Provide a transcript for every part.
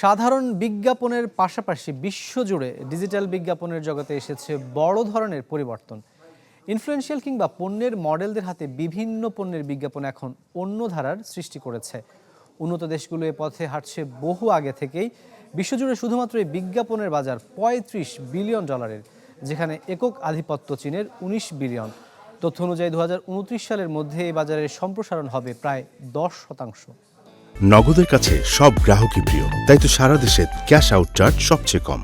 সাধারণ বিজ্ঞাপনের পাশাপাশি বিশ্বজুড়ে ডিজিটাল বিজ্ঞাপনের জগতে এসেছে বড় ধরনের পরিবর্তন। ইনফ্লুয়েন্সিয়াল কিংবা পণ্যের মডেলদের হাতে বিভিন্ন পণ্যের বিজ্ঞাপন এখন অন্য ধারার সৃষ্টি করেছে। উন্নত দেশগুলো এ পথে হাঁটছে বহু আগে থেকেই। বিশ্বজুড়ে শুধুমাত্র এই বিজ্ঞাপনের বাজার পঁয়ত্রিশ বিলিয়ন ডলারের, যেখানে একক আধিপত্য চীনের উনিশ বিলিয়ন। তথ্য অনুযায়ী দু হাজার উনত্রিশ সালের মধ্যে এই বাজারের সম্প্রসারণ হবে প্রায় দশ শতাংশ। নগদের কাছে সব গ্রাহকই প্রিয়, তাই তো সারা দেশে ক্যাশ আউট চার্জ সবচেয়ে কম।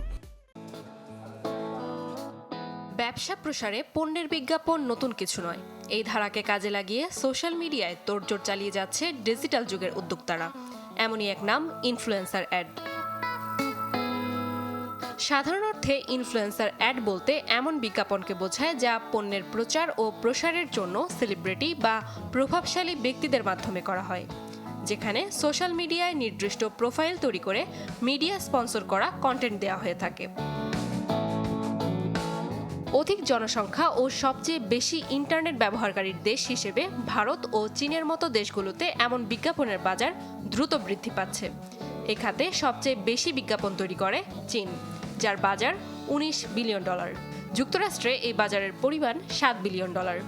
ব্যবসা প্রসারে পণ্যের বিজ্ঞাপন নতুন কিছু নয়। এই ধারাকে কাজে লাগিয়ে সোশ্যাল মিডিয়ায় তোড়জোড় চালিয়ে যাচ্ছে ডিজিটাল যুগের উদ্যোক্তারা। এমনই এক নাম ইনফ্লুয়েন্সার অ্যাড সাধারণ অর্থে ইনফ্লুয়েন্সার অ্যাড বলতে এমন বিজ্ঞাপনকে বোঝায় যা পণ্যের প্রচার ও প্রসারের জন্য সেলিব্রিটি বা প্রভাবশালী ব্যক্তিদের মাধ্যমে করা হয়। যেখানে সোশ্যাল মিডিয়ায় নির্দিষ্ট প্রোফাইল তৈরি করে মিডিয়া স্পন্সর করা কন্টেন্ট দেওয়া হয়ে থাকে। অধিক জনসংখ্যা ও সবচেয়ে বেশি ইন্টারনেট ব্যবহারকারীর দেশ হিসেবে ভারত ও চীনের মতো দেশগুলোতে এমন বিজ্ঞাপনের বাজার দ্রুত বৃদ্ধি পাচ্ছে। এ খাতে সবচেয়ে বেশি বিজ্ঞাপন তৈরি করে চীন, যার বাজার উনিশ বিলিয়ন ডলার। যুক্তরাষ্ট্রে এই বাজারের পরিমাণ সাত বিলিয়ন ডলার।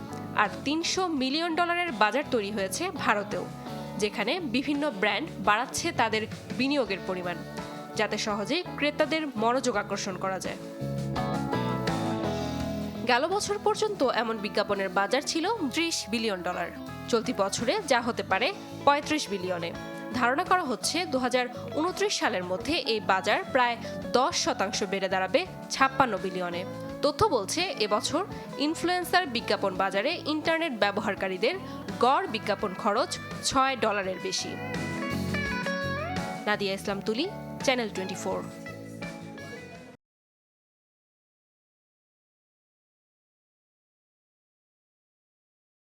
আর তিনশো মিলিয়ন ডলারের বাজার তৈরি হয়েছে ভারতেও। যেখানে বিভিন্ন ব্র্যান্ড বাড়াচ্ছে তাদের বিনিয়োগের পরিমাণ, যাতে সহজে ক্রেতাদের মনোযোগ আকর্ষণ করা যায়। গেল বছর পর্যন্ত এমন বিজ্ঞাপনের বাজার ছিল ত্রিশ বিলিয়ন ডলার। চলতি বছরে যা হতে পারে পঁয়ত্রিশ বিলিয়নে। ধারণা করা হচ্ছে দু হাজার উনত্রিশ সালের মধ্যে এই বাজার প্রায় দশ শতাংশ বেড়ে দাঁড়াবে ছাপ্পান্ন বিলিয়নে। তথ্য বলছে, এবছর ইনফ্লুয়েন্সার বিজ্ঞাপন বাজারে ইন্টারনেট ব্যবহারকারীদের গড় বিজ্ঞাপন খরচ ছয় ডলারের বেশি। নাদিয়া ইসলাম তুলি, চ্যানেল টোয়েন্টি